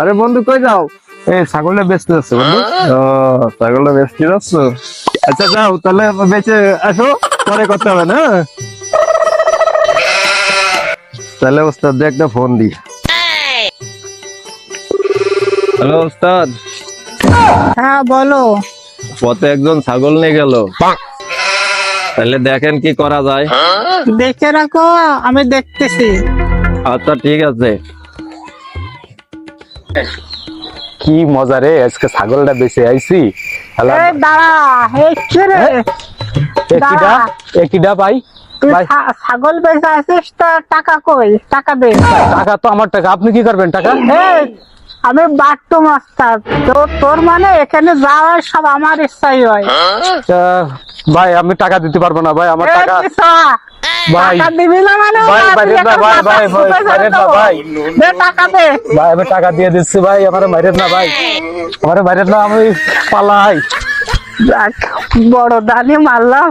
আরে বন্ধু কই যাও? এই ছাগলটা বেচতে যাচ্ছে বন্ধু। ও ছাগলটা কি যাচ্ছ। আচ্ছা যাও তাহলে বেঁচে আসো পরে করতে হবে না? তাহলে ওস্তাদ একটা ফোন দি। হ্যালো ওস্তাদ। হ্যাঁ বলো। পথে একজন ছাগল নিয়ে গেল। তাহলে দেখেন কি করা যায়। দেখে রাখো আমি দেখতেছি। আচ্ছা ঠিক আছে। কি মজা রে আজকে ছাগলটা বেচে আইছি। ভাই? ছাগল বেচে আছিস টাকা কই? টাকা দে। টাকা তো আমার টাকা আপনি কি করবেন টাকা? আমি বাট্টু মাস্টার তো তোর মানে এখানে যাওয়ার সব আমার ইচ্ছাই হয়। ভাই আমি টাকা দিতে পারব না ভাই আমার টাকা? ভাই। টাকা দিবি না মানে ভাই, ভাই, তুই না, এখন ভাই, ভাই, ভাই, ফুটে ভাই, ফেলে না, ভাই। দে টাকা দে ভাই আমি টাকা দিয়ে দিচ্ছি ভাই আমার বাইরে না ভাই আমার বাইরে না আমি পালাই যাক, বড় দানি মারলাম